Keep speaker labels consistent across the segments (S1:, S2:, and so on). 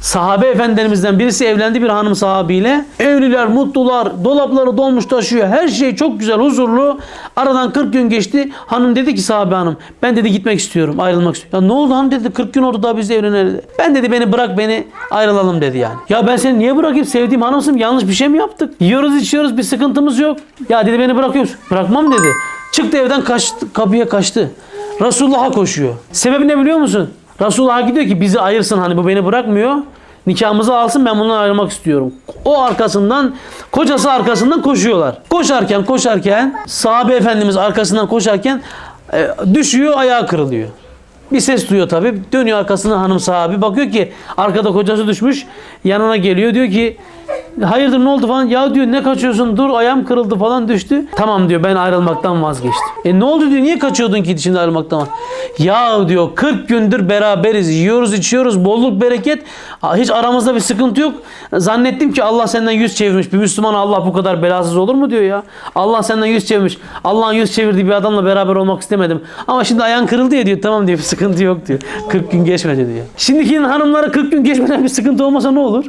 S1: Sahabe efendilerimizden birisi evlendi bir hanım sahabiyle. Evliler, mutlular, dolapları dolmuş taşıyor. Her şey çok güzel, huzurlu. Aradan 40 gün geçti. Hanım dedi ki sahabe hanım ben dedi gitmek istiyorum, ayrılmak istiyorum. Ya ne oldu hanım dedi 40 gün oldu daha biz de evlenelim. Ben dedi beni bırak beni ayrılalım dedi yani. Ya ben seni niye bırakayım sevdiğim hanımsın yanlış bir şey mi yaptık? Yiyoruz içiyoruz bir sıkıntımız yok. Ya dedi beni bırakıyor musun? Bırakmam dedi. Çıktı evden kaçtı, kapıya kaçtı. Resulullah'a koşuyor. Sebebi ne biliyor musun? Resulullah'a gidiyor ki bizi ayırsın hani bu beni bırakmıyor. Nikahımızı alsın ben bundan ayrılmak istiyorum. O arkasından kocası arkasından koşuyorlar. Koşarken koşarken sahabe efendimiz arkasından koşarken e, düşüyor ayağı kırılıyor. Bir ses duyuyor tabi. Dönüyor arkasına hanım sahabi. Bakıyor ki arkada kocası düşmüş. Yanına geliyor. Diyor ki hayırdır ne oldu falan. Ya diyor ne kaçıyorsun dur ayağım kırıldı falan düştü. Tamam diyor ben ayrılmaktan vazgeçtim. E ne oldu diyor niye kaçıyordun ki şimdi ayrılmaktan? Ya diyor 40 gündür beraberiz. Yiyoruz içiyoruz bolluk bereket. Hiç aramızda bir sıkıntı yok. Zannettim ki Allah senden yüz çevirmiş. Bir Müslüman Allah bu kadar belasız olur mu diyor ya. Allah senden yüz çevirmiş. Allah'ın yüz çevirdiği bir adamla beraber olmak istemedim. Ama şimdi ayağın kırıldı ya diyor. Tamam diyor bir sıkıntı yok diyor. 40 gün geçmedi diyor. Şimdiki hanımlara 40 gün geçmeden bir sıkıntı olmasa ne olur?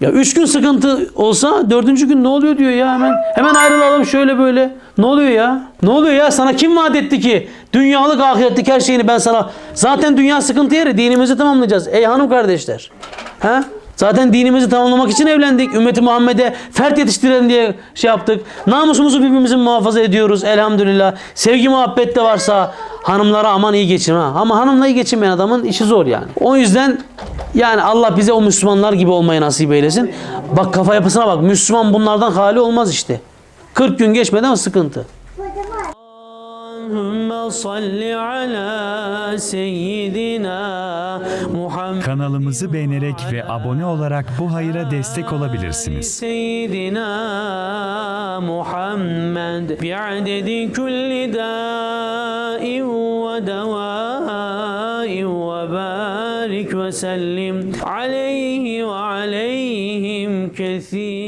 S1: Ya üç gün sıkıntı olsa dördüncü gün ne oluyor diyor ya hemen. Hemen ayrılalım şöyle böyle. Ne oluyor ya? Ne oluyor ya? Sana kim vaat etti ki? Dünyalık ahiretlik her şeyini ben sana... Zaten dünya sıkıntı yeri. Dinimizi tamamlayacağız. Ey hanım kardeşler. Ha? Zaten dinimizi tamamlamak için evlendik. Ümmeti Muhammed'e fert yetiştirelim diye şey yaptık. Namusumuzu birbirimizin muhafaza ediyoruz elhamdülillah. Sevgi muhabbet de varsa hanımlara aman iyi geçin ha. Ama hanımla iyi geçinmeyen adamın işi zor yani. O yüzden yani Allah bize o Müslümanlar gibi olmayı nasip eylesin. Bak kafa yapısına bak. Müslüman bunlardan hali olmaz işte. 40 gün geçmeden sıkıntı.
S2: Kanalımızı beğenerek ve abone olarak bu hayra destek olabilirsiniz.
S1: Seyyidina Muhammed bi'adedi kulli da'in ve وبارك وسلم عليه وعليهم كثيرا